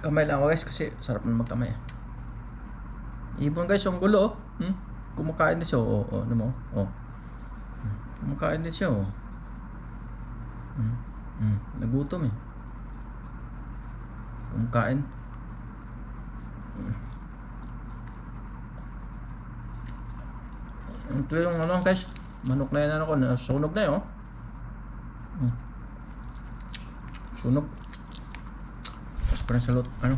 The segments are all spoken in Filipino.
Kamay lang ako guys kasi sarap na magkamay. Ibon guys, yung gulo oh. Hmm? Kumakain din siya oh. Oh, ano mo? Oh. Kumakain din siya oh. Hmm. Hmm. Nagutom eh. Kumakain. Hmm. Ito yung ano guys. Manok na yan ano ko. Sunog na yun oh. Hmm. Sunog. Parang salot. Ano?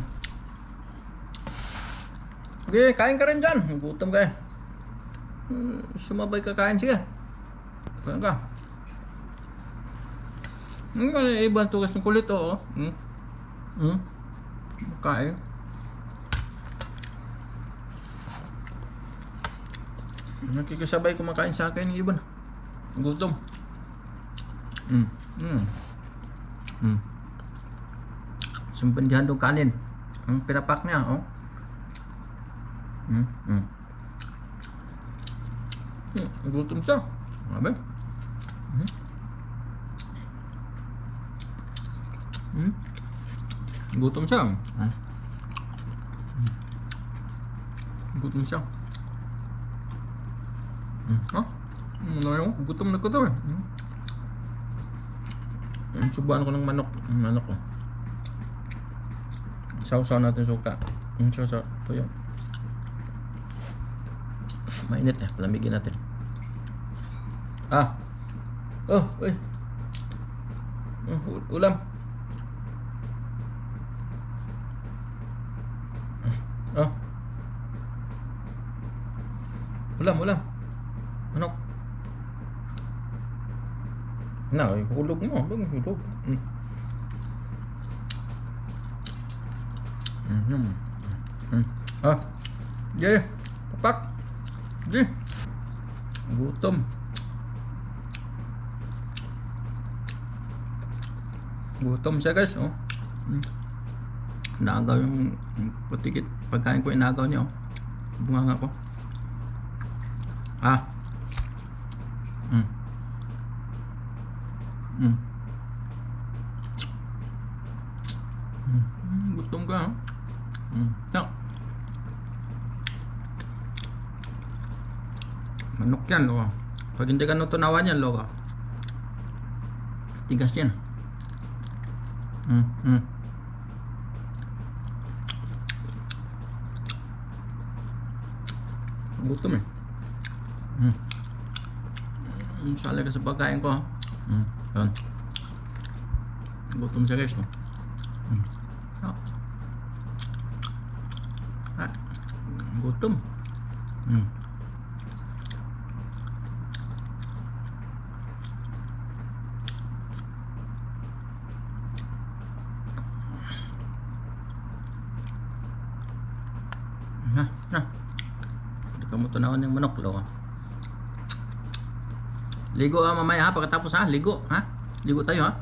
Okay, kain ka rin dyan. Gutom ka eh. Hmm, Sumabay ka kain. Sige. Kain ka. Hmm, ibang tugas ng kulit oh. Hmm. Hmm. Kain. Nakikisabay kumakain sa akin yung ibon. Gutom. Hmm. Hmm. Hmm. Simpan dong kanin. Ang pinapak niya, oh. Hmm. Hmm. Hmm. Gutom siya. Sabi. Hmm. Hmm. Gutom siya. Hmm. Gutom siya. Hmm. Ano yun? Gutom na gutom eh. Hmm. Hmm, Subuan ko ng manok. Manok ko. Sausaw natin suka. Hmm, sausaw. Ito yun. Mainit eh. Palamigin natin. Ah. Oh, uy. Oh, u- ulam. Oh. Ulam, ulam. Manok. Na, hulog mo. Hulog, hulog. Mm. Mhm. Mm. Ah. Yeah. Papak. Yeah. Gutom. Gutom siya guys, oh. Mm. Inagaw yung putikit. Pagkain ko inagaw niya, oh. Bunga nga ko. Ah. Mm. Mm. Mm. Gutom ka, ha? Mm. No. Manok yan, lo. Pag hindi ka natunawan yan, lo. Tigas yan. Mm. Mm. Gutom eh. Mm. Mm, sali ka sa pagkain ko? Mm. Yan. Gutom siya guys? Mm. Ah. Ah. Gutom. Mm. Na, na. Hindi ka mo tunawan yung manok, lo. Ligo ah mamaya ha, pagkatapos ha, ligo ha. Ligo tayo ha.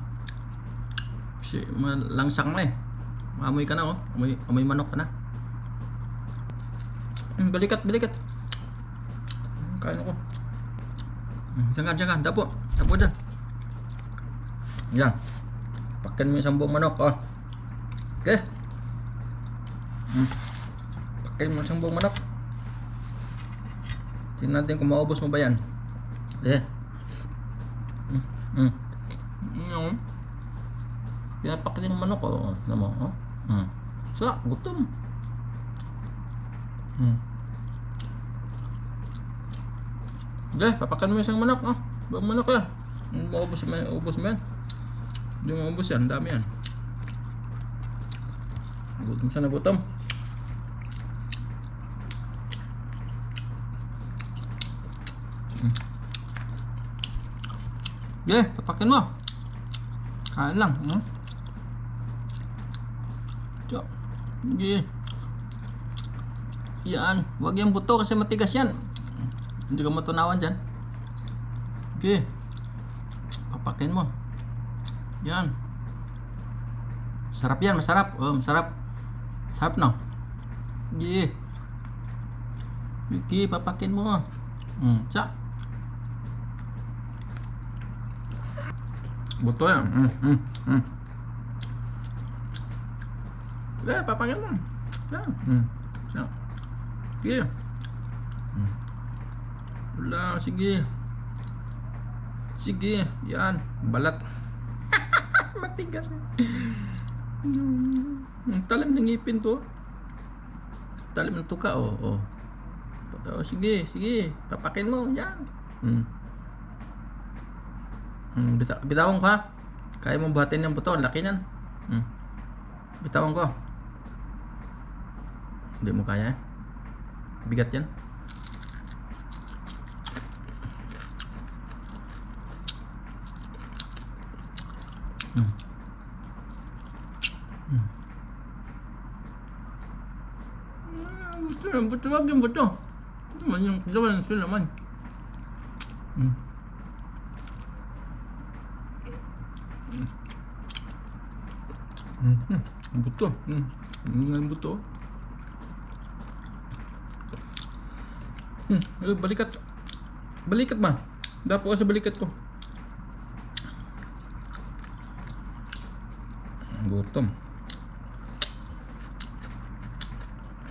Kasi malangsang na eh. Maamoy ka na oh. Amoy, amoy manok ka na. Hmm, balikat, balikat. Kain. Hmm, ka, diyan ka. Dapo. Dapo dyan. Yan. Pakin mo yung isang buong manok oh. Okay. Hmm. Pakin mo isang buong manok. Tingnan natin kung maubos mo ba yan. Eh. Mm. Mm. Pinapakin yung manok oh. Ano mo? Oh. Mm. Sa, gutom. Mm. Hindi, papakan mo isang manok oh. Buong manok yan. Mm, Maubos mo, ubos mo yan. Hindi mo yan, dami yan. Gutom siya na gutom. Yeah, tapakin mo. Kain lang. Hmm? Tiyo. Sige. Yan. Huwag yung buto kasi matigas yan. Hindi ka matunawan dyan. Sige. Papakin mo. Yan. Sarap yan. Masarap. Oh, masarap. Sarap no? Sige. Sige, papakin mo. Hmm, tsak. Buto yan. Mm, mm, mm. Eh, papangin mo. Yan. Hmm. Yan. Sige. Hmm. Wala, sige. Sige, yan. Balat. Matigas. Hmm. Ang talim ng ngipin to. Talim ng tuka, oh. oh. Oh, sige, sige. Papakin mo, yan. Hmm. Hmm, bita bitawan ka. Kaya mo buhatin yung buto, laki niyan. Hmm. Bitawan ko. Hindi mo kaya eh. Bigat yan. Hmm. Hmm. Ah, Buto yung buto, wag yung buto. Ito man yung laman sila naman. Hmm. Hmm. Hmm. Ang buto. Hmm. Ang buto. Hmm. Eh, balikat. Balikat ba? Dapo sa balikat ko. Gutom.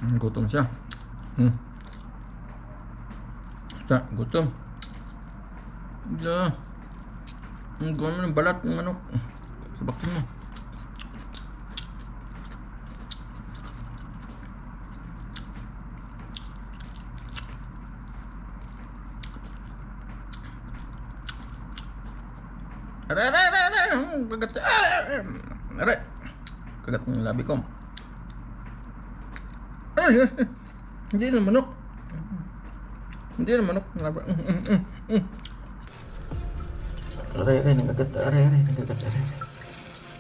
Hmm, Gutom siya. Hmm. Sa, gutom. Yeah. Ang gano'n ng balat ng manok. Sabakin mo. Aray. Kagat ng labi ko. Ay. Hindi na manok. Hindi na manok. Mm, mm, mm. Aray, aray, nagagat. Aray, aray, nagagat. Aray.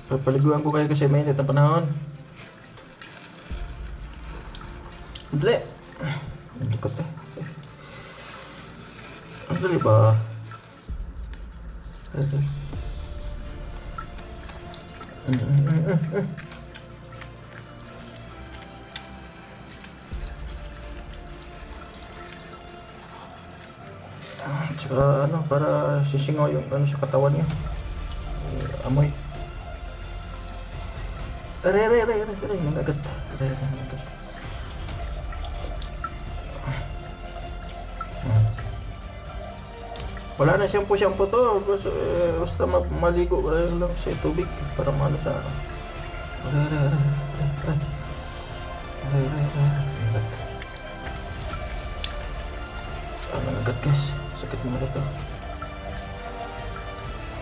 Papaliguan ko kayo kasi mainit na panahon. Dali. Ang likot eh. Ang ba? Okay. Tsaka ano, para sisingaw yung ano sa katawan niya. Eh, amoy. Aray, aray, aray, aray, aray, nagagat. Aray, aray, Wala na shampoo shampoo to. Basta, eh, basta ma- maligo ka lang sa tubig para maano sa ano. Nagagat. Ah, nagagat guys. Sakit ito.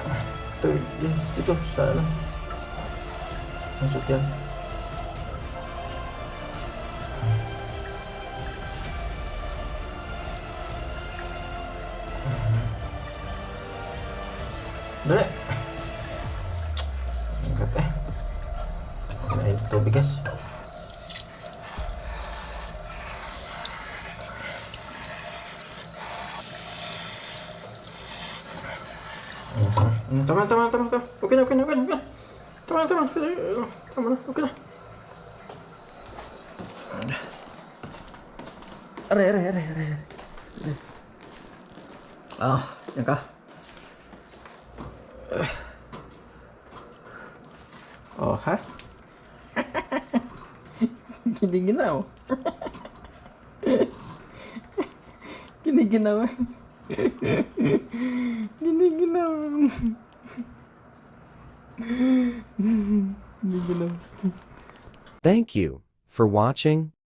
Ah, Ito, yan, ito, sa ano. Ang sutyan. Tubig guys. Tama. Okay na, okay na, okay na, okay na. Tama na, tama. Aray. Ah, yan ka. Oh, ha? Kiniginaw. Kiniginaw. Kiniginaw. Kiniginaw. Thank you for watching.